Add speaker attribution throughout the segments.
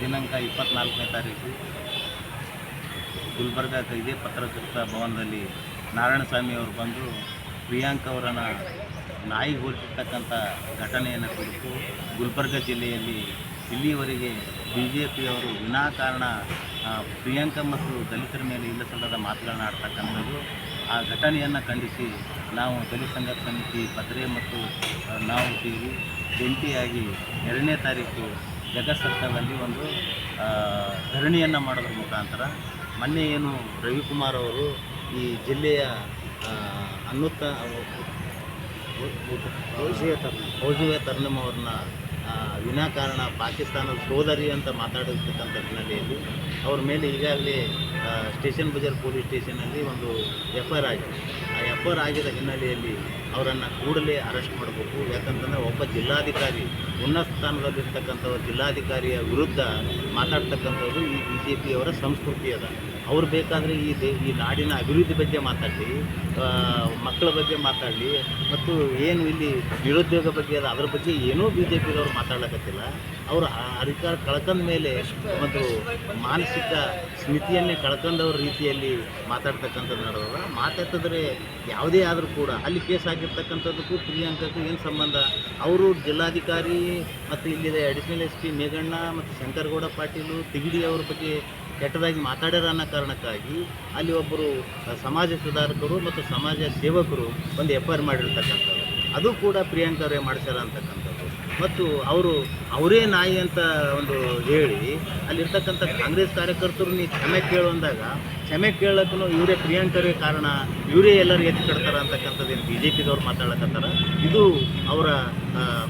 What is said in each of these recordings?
Speaker 1: ದಿನಾಂಕ ಇಪ್ಪತ್ನಾಲ್ಕನೇ ತಾರೀಕು. ಗುಲ್ಬರ್ಗಾ ಇದೇ ಪತ್ರಕರ್ತ ಭವನದಲ್ಲಿ ನಾರಾಯಣಸ್ವಾಮಿ ಅವರು ಬಂದು ಪ್ರಿಯಾಂಕ್ ಅವರನ್ನು ನಾಯಿ ಹೋಲಿಸಿರ್ತಕ್ಕಂಥ ಘಟನೆಯನ್ನು ಕುರಿತು ಗುಲ್ಬರ್ಗ ಜಿಲ್ಲೆಯಲ್ಲಿ ಇಲ್ಲಿಯವರೆಗೆ ಬಿ ಜೆ ಪಿಯವರು ವಿನಾಕಾರಣ ಪ್ರಿಯಾಂಕ ಮತ್ತು ದಲಿತರ ಮೇಲೆ ಇಲ್ಲಸಲ್ಲದ ಮಾತುಗಳನ್ನ ಆಡ್ತಕ್ಕಂಥದ್ದು. ಆ ಘಟನೆಯನ್ನು ಖಂಡಿಸಿ ನಾವು ದಲಿತ ಸಂಘರ್ಷ ಸಮಿತಿ ಭದ್ರೆ ಮತ್ತು ನಾವು ಸೇರಿ ಜಂಟಿಯಾಗಿ ಎರಡನೇ ತಾರೀಕು ಜಗತ್ ಸರ್ಕಲಲ್ಲಿ ಒಂದು ಧರಣಿಯನ್ನು ಮಾಡೋದ್ರ ಮುಖಾಂತರ ಮೊನ್ನೆ ಏನು ರವಿಕುಮಾರ್ ಅವರು ಈ ಜಿಲ್ಲೆಯ ಅನ್ನುತ್ತ ಫೌಜಿಯ ತರ್ನಮ್ ಅವ್ರನ್ನ ವಿನಾಕಾರಣ ಪಾಕಿಸ್ತಾನದ ಸೋದರಿ ಅಂತ ಮಾತಾಡಿರ್ತಕ್ಕಂಥ ಹಿನ್ನೆಲೆಯಲ್ಲಿ ಅವ್ರ ಮೇಲೆ ಈಗಾಗಲೇ ಸ್ಟೇಷನ್ ಬಜಾರ್ ಪೊಲೀಸ್ ಸ್ಟೇಷನಲ್ಲಿ ಒಂದು ಎಫ್ ಐ ಆರ್ ಆಗಿದೆ. ಎಫ್ ಆಗಿದ ಹಿನ್ನೆಲೆಯಲ್ಲಿ ಅವರನ್ನು ಕೂಡಲೇ ಅರೆಸ್ಟ್ ಮಾಡಬೇಕು. ಯಾಕಂತಂದರೆ ಒಬ್ಬ ಜಿಲ್ಲಾಧಿಕಾರಿ, ಉನ್ನತ ಸ್ಥಾನದಲ್ಲಿರ್ತಕ್ಕಂಥ ಜಿಲ್ಲಾಧಿಕಾರಿಯ ವಿರುದ್ಧ ಮಾತಾಡ್ತಕ್ಕಂಥದ್ದು ಈ ಬಿ ಜೆ ಪಿಯವರ ಸಂಸ್ಕೃತಿ ಅದ. ಅವ್ರು ಬೇಕಾದರೆ ಈ ದೇ, ಈ ನಾಡಿನ ಅಭಿವೃದ್ಧಿ ಬಗ್ಗೆ ಮಾತಾಡಲಿ ಮಕ್ಕಳ ಬಗ್ಗೆ ಮಾತಾಡಲಿ, ಮತ್ತು ಏನು ಇಲ್ಲಿ ನಿರುದ್ಯೋಗ ಬಗ್ಗೆ ಅದ, ಅದ್ರ ಬಗ್ಗೆ ಏನೂ ಬಿ ಜೆ ಪಿದವ್ರು ಮಾತಾಡಕತ್ತಿಲ್ಲ ಅವರು ಅಧಿಕಾರ ಕಳ್ಕೊಂಡ ಮೇಲೆ ಒಂದು ಮಾನಸಿಕ ಸ್ಮಿತಿಯನ್ನೇ ಕಳ್ಕೊಂಡವ್ರ ರೀತಿಯಲ್ಲಿ ಮಾತಾಡ್ತಕ್ಕಂಥದ್ದು ನಡೆದದ. ಮಾತಾಡ್ತಿದ್ರೆ ಯಾವುದೇ ಆದರೂ ಕೂಡ ಅಲ್ಲಿ ಕೇಸ್ ಆಗಿರ್ತಕ್ಕಂಥದ್ದಕ್ಕೂ ಪ್ರಿಯಾಂಕಕ್ಕೂ ಏನು ಸಂಬಂಧ? ಅವರು ಜಿಲ್ಲಾಧಿಕಾರಿ ಮತ್ತು ಇಲ್ಲಿದೆ ಅಡಿಷನಲ್ ಎಸ್ ಪಿ ಮೇಘಣ್ಣ ಮತ್ತು ಶಂಕರಗೌಡ ಪಾಟೀಲು ತಿಗಡಿ ಅವ್ರ ಬಗ್ಗೆ ಕೆಟ್ಟದಾಗಿ ಮಾತಾಡ್ಯಾರ ಅನ್ನೋ ಕಾರಣಕ್ಕಾಗಿ ಅಲ್ಲಿ ಒಬ್ಬರು ಸಮಾಜ ಸುಧಾರಕರು ಮತ್ತು ಸಮಾಜ ಸೇವಕರು ಒಂದು ಎಫ್ ಐ ಆರ್ ಮಾಡಿರ್ತಕ್ಕಂಥದ್ದು ಅದು ಕೂಡ ಪ್ರಿಯಾಂಕರೇ ಅವರೇ ಅಂತಕ್ಕಂಥದ್ದು. ಮತ್ತು ಅವರು ಅವರೇ ನಾಯಿ ಅಂತ ಒಂದು ಹೇಳಿ, ಅಲ್ಲಿರ್ತಕ್ಕಂಥ ಕಾಂಗ್ರೆಸ್ ಕಾರ್ಯಕರ್ತರು ನೀವು ಕ್ಷಮೆ ಕೇಳು ಅಂದಾಗ, ಕ್ಷಮೆ ಕೇಳಕ್ಕೂ ಇವರೇ ಪ್ರಿಯಾಂಕರೇ ಕಾರಣ, ಇವರೇ ಎಲ್ಲರೂ ಎತ್ತಿ ಕಟ್ತಾರೆ ಅಂತಕ್ಕಂಥದ್ದು ಏನು ಬಿ ಜೆ ಪಿದವ್ರು ಮಾತಾಡಕತ್ತಾರ ಇದು ಅವರ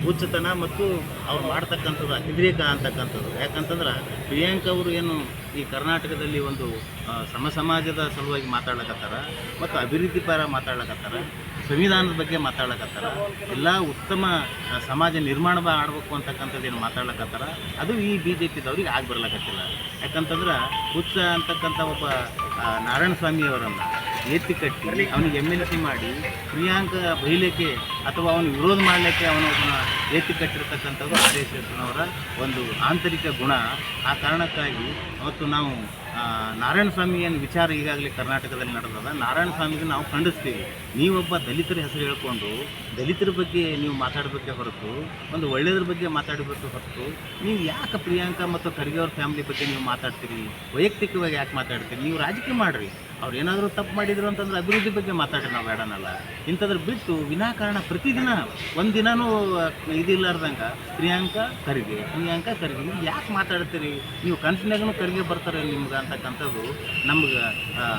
Speaker 1: ಹುಚ್ಚತನ ಮತ್ತು ಅವ್ರು ಮಾಡ್ತಕ್ಕಂಥದ್ದು ಅತಿರೇಕ ಅಂತಕ್ಕಂಥದ್ದು. ಯಾಕಂತಂದ್ರೆ ಪ್ರಿಯಾಂಕ ಅವರು ಏನು ಈ ಕರ್ನಾಟಕದಲ್ಲಿ ಒಂದು ಸಮ ಸಮಾಜದ ಸಲುವಾಗಿ ಮಾತಾಡ್ಲಕತ್ತಾರ ಮತ್ತು ಅಭಿವೃದ್ಧಿ ಪರ ಸಂವಿಧಾನದ ಬಗ್ಗೆ ಮಾತಾಡಕತ್ತಾರ ಎಲ್ಲ ಉತ್ತಮ ಸಮಾಜ ನಿರ್ಮಾಣ ಆಡಬೇಕು ಅಂತಕ್ಕಂಥದ್ದು ಏನು ಮಾತಾಡ್ಲಕತ್ತಾರ. ಅದು ಈ ಬಿ ಜೆ ಪಿದವ್ರಿಗೆ ಆಗಿ ಬರ್ಲಕತ್ತಿಲ್ಲ. ಯಾಕಂತಂದ್ರೆ, ಹುಚ್ಚ ಅಂತಕ್ಕಂಥ ಒಬ್ಬ ನಾರಾಯಣ ಸ್ವಾಮಿಯವರನ್ನು ಎತ್ತಿ ಕಟ್ಟಿ ಅವನಿಗೆ ಎಂ ಎಲ್ ಸಿ ಮಾಡಿ ಪ್ರಿಯಾಂಕ ಬೈಲಿಕ್ಕೆ ಅಥವಾ ಅವನು ವಿರೋಧ ಮಾಡಲಿಕ್ಕೆ ಅವನು ಎತ್ತಿ ಕಟ್ಟಿರ್ತಕ್ಕಂಥದ್ದು ಆರ್ ಎಸ್ ಎಸ್ನವರ ಒಂದು ಆಂತರಿಕ ಗುಣ. ಆ ಕಾರಣಕ್ಕಾಗಿ ಅವತ್ತು ನಾವು ನಾರಾಯಣ ಸ್ವಾಮಿ ಏನು ವಿಚಾರ ಈಗಾಗಲೇ ಕರ್ನಾಟಕದಲ್ಲಿ ನಡೆದದ? ನಾರಾಯಣ ಸ್ವಾಮಿಗೆ ನಾವು ಖಂಡಿಸ್ತೀವಿ. ನೀವೊಬ್ಬ ದಲಿತರ ಹೆಸರು ಹೇಳ್ಕೊಂಡು ದಲಿತರ ಬಗ್ಗೆ ನೀವು ಮಾತಾಡಬೇಕೆ ಹೊರತು, ಒಂದು ಒಳ್ಳೆಯದ್ರ ಬಗ್ಗೆ ಮಾತಾಡಬೇಕು ಹೊರತು, ನೀವು ಯಾಕೆ ಪ್ರಿಯಾಂಕಾ ಮತ್ತು ಖರ್ಗೆ ಅವ್ರ ಫ್ಯಾಮಿಲಿ ಬಗ್ಗೆ ನೀವು ಮಾತಾಡ್ತೀರಿ? ವೈಯಕ್ತಿಕವಾಗಿ ಯಾಕೆ ಮಾತಾಡ್ತೀರಿ? ನೀವು ರಾಜಕೀಯ ಮಾಡಿರಿ. ಅವ್ರು ಏನಾದರೂ ತಪ್ಪು ಮಾಡಿದ್ರು ಅಂತಂದ್ರೆ ಅಭಿವೃದ್ಧಿ ಬಗ್ಗೆ ಮಾತಾಡಿ ನಾವು ಬೇಡನಲ್ಲ. ಇಂಥದ್ರ ಬಿಟ್ಟು ವಿನಾಕಾರಣ ಪ್ರತಿದಿನ ಒಂದಿನನೂ ಇದಿಲ್ಲಾರ್ದಂಗೆ ಪ್ರಿಯಾಂಕಾ ಖರ್ಗೆ ಪ್ರಿಯಾಂಕಾ ಖರ್ಗೆ ಯಾಕೆ ಮಾತಾಡ್ತೀರಿ? ನೀವು ಕನಸಿನಾಗೂ ಖರ್ಗೆ ಬರ್ತಾರೆ ನಿಮ್ಗೆ ಅಂತಕ್ಕಂಥದ್ದು ನಮ್ಗೆ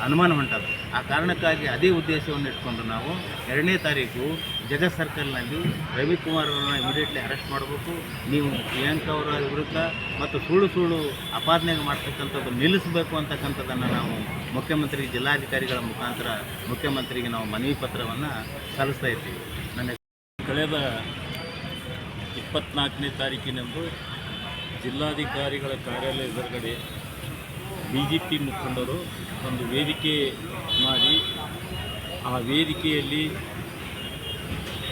Speaker 1: ಅನುಮಾನ ಹೊಂಟದ ಆ ಕಾರಣಕ್ಕಾಗಿ ಅದೇ ಉದ್ದೇಶವನ್ನು ಇಟ್ಕೊಂಡು ನಾವು ಎರಡನೇ ತಾರೀಕು ಜಗತ್ ಸರ್ಕಲ್ನಲ್ಲಿ ರವಿಕುಮಾರ್ ಅವರನ್ನು ಇಮಿಡಿಯೇಟ್ಲಿ ಅರೆಸ್ಟ್ ಮಾಡಬೇಕು. ನೀವು ಪ್ರಿಯಾಂಕಾ ಅವರ ವಿರುದ್ಧ ಮತ್ತು ಸುಳ್ಳು ಸುಳ್ಳು ಅಪಾದನೆಗೆ ಮಾಡ್ತಕ್ಕಂಥದ್ದು ನಿಲ್ಲಿಸಬೇಕು ಅಂತಕ್ಕಂಥದ್ದನ್ನು ನಾವು ಮುಖ್ಯಮಂತ್ರಿ, ಜಿಲ್ಲಾಧಿಕಾರಿಗಳ ಮುಖಾಂತರ ಮುಖ್ಯಮಂತ್ರಿಗೆ ನಾವು ಮನವಿ ಪತ್ರವನ್ನು ಸಲ್ಲಿಸ್ತಾ ಇದ್ದೀವಿ. ನನ್ನ
Speaker 2: ಕಳೆದ ಇಪ್ಪತ್ನಾಲ್ಕನೇ ತಾರೀಕಿನಂದು ಜಿಲ್ಲಾಧಿಕಾರಿಗಳ ಕಾರ್ಯಾಲಯದ ಎದುರುಗಡೆ ಬಿ ಜೆ ಪಿ ಮುಖಂಡರು ಒಂದು ವೇದಿಕೆ ಮಾಡಿ, ಆ ವೇದಿಕೆಯಲ್ಲಿ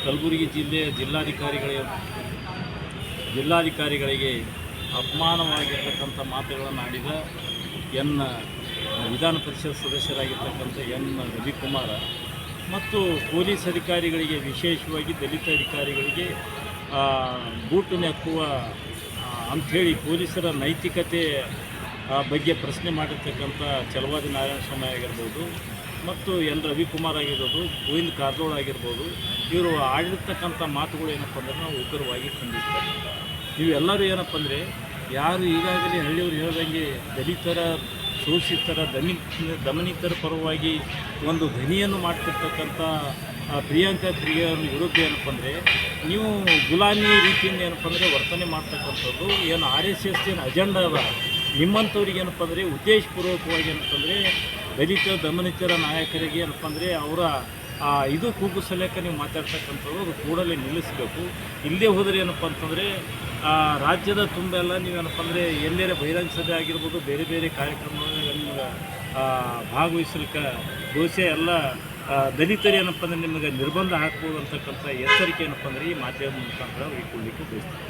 Speaker 2: ಕಲಬುರಗಿ ಜಿಲ್ಲೆಯ ಜಿಲ್ಲಾಧಿಕಾರಿಗಳ, ಜಿಲ್ಲಾಧಿಕಾರಿಗಳಿಗೆ ಅಪಮಾನವಾಗಿರ್ತಕ್ಕಂಥ ಮಾತುಗಳನ್ನು ಆಡಿದ ಎನ್ ವಿಧಾನ ಪರಿಷತ್ ಸದಸ್ಯರಾಗಿರ್ತಕ್ಕಂಥ ಎನ್ ರವಿಕುಮಾರ ಮತ್ತು ಪೊಲೀಸ್ ಅಧಿಕಾರಿಗಳಿಗೆ, ವಿಶೇಷವಾಗಿ ದಲಿತ ಅಧಿಕಾರಿಗಳಿಗೆ ಬೂಟು ನೆಕ್ಕುವ ಅಂಥೇಳಿ ಪೊಲೀಸರ ನೈತಿಕತೆ ಬಗ್ಗೆ ಪ್ರಶ್ನೆ ಮಾಡಿರ್ತಕ್ಕಂಥ ಚಲವಾದಿ ನಾರಾಯಣ ಸ್ವಾಮಿ ಆಗಿರ್ಬೋದು ಮತ್ತು ಎನ್ ರವಿಕುಮಾರ್ ಆಗಿರ್ಬೋದು ಗೋವಿಂದ ಕಾರಜೋಳ ಆಗಿರ್ಬೋದು ಇವರು ಆಡಿರ್ತಕ್ಕಂಥ ಮಾತುಗಳು ಏನಪ್ಪ ಅಂದ್ರೆ ನಾವು ಉಗ್ರವಾಗಿ ಖಂಡಿಸ್ತಾರೆ. ಇವೆಲ್ಲರೂ ಏನಪ್ಪ ಅಂದರೆ ಯಾರು ಈಗಾಗಲೇ ಹಳ್ಳಿಯವರು ಹೇಳ್ದಂಗೆ ದಲಿತರ ಶೋಷಿತರ ದಮಿ ದಮನಿತರ ಪರವಾಗಿ ಒಂದು ಧ್ವನಿಯನ್ನು ಮಾಡ್ತಿರ್ತಕ್ಕಂಥ ಆ, ಪ್ರಿಯಾಂಕಾ ಅವ್ರ ವಿರುದ್ಧ ಏನಪ್ಪ ಅಂದರೆ ನೀವು ಗುಲಾಮಿ ರೀತಿಯಿಂದ ಏನಪ್ಪ ಅಂದರೆ ವರ್ತನೆ ಮಾಡ್ತಕ್ಕಂಥದ್ದು ಏನು ಆರ್ ಎಸ್ ಎಸ್ ಏನು ಅಜೆಂಡಾ ಅದ. ನಿಮ್ಮಂಥವ್ರಿಗೆ ಏನಪ್ಪ ಅಂದರೆ ಉದ್ದೇಶಪೂರ್ವಕವಾಗಿ ಏನಪ್ಪ ಅಂದರೆ ದಲಿತ, ದಮನಿತರ ನಾಯಕರಿಗೆ ಏನಪ್ಪ ಅಂದರೆ ಅವರ ಇದು ಕೂಗು ಸಲಕ ನೀವು ಮಾತಾಡ್ತಕ್ಕಂಥದ್ದು ಅದು ಕೂಡಲೇ ನಿಲ್ಲಿಸಬೇಕು. ಇಲ್ಲೇ ಹೋದರೆ ಏನಪ್ಪ ಅಂತಂದರೆ ರಾಜ್ಯದ ತುಂಬೆಲ್ಲ ನೀವೇನಪ್ಪ ಅಂದರೆ ಎಲ್ಲೇ ಬಹಿರಂಗ ಸಭೆ ಆಗಿರ್ಬೋದು, ಬೇರೆ ಬೇರೆ ಕಾರ್ಯಕ್ರಮಗಳಲ್ಲಿ ನಿಮ್ಗೆ ಭಾಗವಹಿಸಲಿಕ್ಕೆ ಎಲ್ಲ ದಲಿತರು ಏನಪ್ಪ ಅಂದರೆ ನಿಮಗೆ ನಿರ್ಬಂಧ ಹಾಕ್ಬೋದು ಅಂತಕ್ಕಂಥ ಎಚ್ಚರಿಕೆ ಏನಪ್ಪ ಅಂದರೆ ಈ ಮಾಧ್ಯಮ ಮುಖಾಂತರ ಅವ್ರಿಗೆ ಕೊಡಲಿಕ್ಕೆ ಬಯಸ್ತೀನಿ.